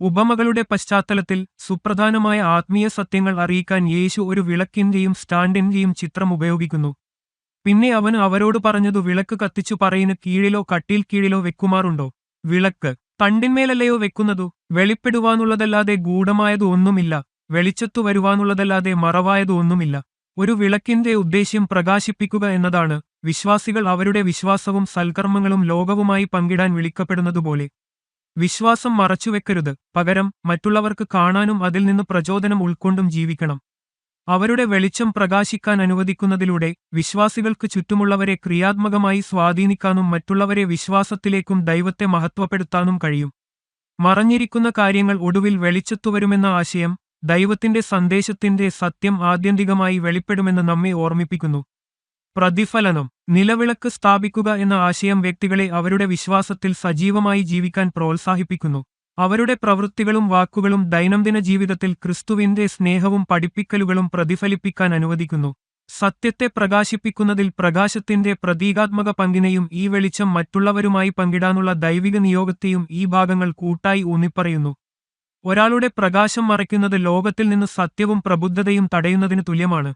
ഉപമകളുടെ പശ്ചാത്തലത്തിൽ സുപ്രധാനമായ ആത്മീയ സത്യങ്ങൾ അറിയിക്കാൻ യേശു ഒരു വിളക്കിന്റെയും സ്റ്റാൻഡിന്റെയും ചിത്രം ഉപയോഗിക്കുന്നു. പിന്നെ അവൻ അവരോട് പറഞ്ഞതു വിളക്ക് കത്തിച്ചു പറയുന്ന കീഴിലോ കട്ടിൽ കീഴിലോ വെക്കുമാറുണ്ടോ? വിളക്ക് തണ്ടിന്മേലല്ലയോ വെക്കുന്നതു? വെളിപ്പെടുവാനുള്ളതല്ലാതെ ഗൂഢമായതു ഒന്നുമില്ല. വെളിച്ചത്തു വരുവാനുള്ളതല്ലാതെ മറവായതു ഒന്നുമില്ല. ഒരു വിളക്കിന്റെ ഉദ്ദേശ്യം പ്രകാശിപ്പിക്കുക എന്നതാണ് വിശ്വാസികൾ അവരുടെ വിശ്വാസവും സൽക്കർമ്മങ്ങളും ലോകവുമായി പങ്കിടാൻ വിളിക്കപ്പെടുന്നതുപോലെ. വിശ്വാസം മറച്ചുവെക്കരുത്. പകരം മറ്റുള്ളവർക്ക് കാണാനും അതിൽ നിന്ന് പ്രചോദനം ഉൾക്കൊണ്ടും ജീവിക്കണം. അവരുടെ വെളിച്ചം പ്രകാശിക്കാൻ അനുവദിക്കുന്നതിലൂടെ വിശ്വാസികൾക്ക് ചുറ്റുമുള്ളവരെ ക്രിയാത്മകമായി സ്വാധീനിക്കാനും മറ്റുള്ളവരെ വിശ്വാസത്തിലേക്കും ദൈവത്തെ മഹത്വപ്പെടുത്താനും കഴിയും. മറഞ്ഞിരിക്കുന്ന കാര്യങ്ങൾ ഒടുവിൽ വെളിച്ചത്തുവരുമെന്ന ആശയം ദൈവത്തിന്റെ സന്ദേശത്തിന്റെ സത്യം ആത്യന്തികമായി വെളിപ്പെടുമെന്ന് നമ്മെ ഓർമ്മിപ്പിക്കുന്നു. പ്രതിഫലനം നിലവിളക്ക് സ്ഥാപിക്കുക എന്ന ആശയം വ്യക്തികളെ അവരുടെ വിശ്വാസത്തിൽ സജീവമായി ജീവിക്കാൻ പ്രോത്സാഹിപ്പിക്കുന്നു. അവരുടെ പ്രവൃത്തികളും വാക്കുകളും ദൈനംദിന ജീവിതത്തിൽ ക്രിസ്തുവിന്റെ സ്നേഹവും പഠിപ്പിക്കലുകളും പ്രതിഫലിപ്പിക്കാൻ അനുവദിക്കുന്നു. സത്യത്തെ പ്രകാശിപ്പിക്കുന്നതിൽ പ്രകാശത്തിന്റെ പ്രതീകാത്മക പങ്കിനെയും ഈ വെളിച്ചം മറ്റുള്ളവരുമായി പങ്കിടാനുള്ള ദൈവിക നിയോഗത്തെയും ഈ ഭാഗങ്ങൾ കൂട്ടായി ഊന്നിപ്പറയുന്നു. ഒരാളുടെ പ്രകാശം മറയ്ക്കുന്നത് ലോകത്തിൽ നിന്ന് സത്യവും പ്രബുദ്ധതയും തടയുന്നതിന് തുല്യമാണ്.